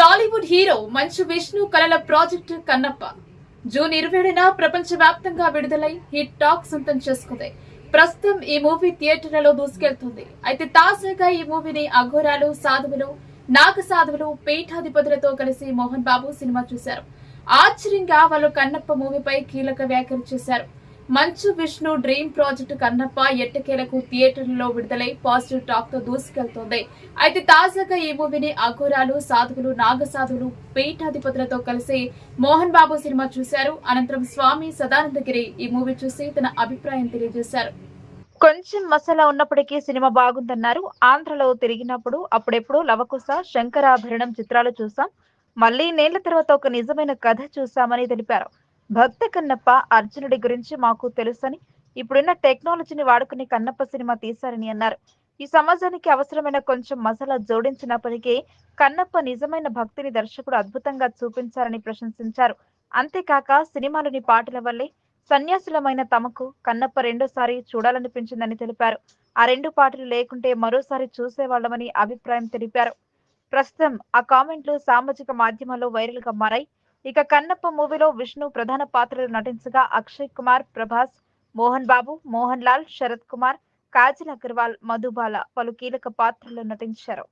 Tollywood hero Manchu Vishnu కలల project Kannappa. June ఇరవై ప్రపంచ వ్యాప్తంగా విడుదలై హిట్ టాక్ సొంతం చేసుకుంది. ప్రస్తుతం ఈ మూవీ థియేటర్లలో దూసుకెళ్తుంది. అయితే తాజాగా ఈ మూవీని అఘోరాలు సాధువులు నాగ సాధువులు పీఠాధిపతులతో కలిసి మోహన్ బాబు సినిమా చూశారు. ఆశ్చర్యంగా వాళ్ళు కన్నప్ప మూవీపై కీలక వ్యాఖ్యలు చేశారు. మంచు విష్ణు డ్రీమ్ ప్రాజెక్టు కన్నప్ప ఎట్టకేలకు థియేటర్లలో విడుదలై పాజిటివ్ టాక్తో దూసుకెళ్తోంది. అయితే తాజాగా ఈ మూవీని అఘోరాలు సాధువులు నాగ సాధువులు పీఠాధిపతులతో కలిసి మోహన్ బాబు సినిమా చూశారు. అనంతరం స్వామి సదానందగిరి ఈ మూవీ చూసి తన అభిప్రాయం తెలియజేశారు. కొంచెం మసాలా ఉన్నప్పటికీ సినిమా బాగుందన్నారు. ఆంధ్రలో తిరిగినప్పుడు అప్పుడెప్పుడు లవకుశ శంకరాభరణం చిత్రాలు చూసాం. మళ్ళీ నేళ్ళ తర్వాత ఒక నిజమైన కథ చూసామని తెలిపారు. భక్త కన్నప్ప అర్జునుడి గురించి మాకు తెలుసని ఇప్పుడున్న టెక్నాలజీని వాడుకుని కన్నప్ప సినిమా తీశారని అన్నారు. ఈ సమాజానికి అవసరమైన కొంచెం మసాలా జోడించినప్పటికీ కన్నప్ప నిజమైన భక్తిని దర్శకుడు అద్భుతంగా చూపించారని ప్రశంసించారు. అంతేకాక సినిమాలోని పాటల వల్లే సన్యాసులమైన తమకు కన్నప్ప రెండోసారి చూడాలనిపించిందని తెలిపారు. ఆ రెండు పాటలు లేకుంటే మరోసారి చూసేవాళ్ళమని అభిప్రాయం తెలిపారు. ప్రస్తుతం ఆ కామెంట్లు సామాజిక మాధ్యమాల్లో వైరల్గా మారాయి. ఇక కన్నప్ప మూవీలో విష్ణు ప్రధాన పాత్రలు నటించగా అక్షయ్ కుమార్ ప్రభాస్ మోహన్ బాబు మోహన్ లాల్ శరత్ కుమార్ కాజల్ అగర్వాల్ మధుబాల పలు కీలక పాత్రల్లో నటించారు.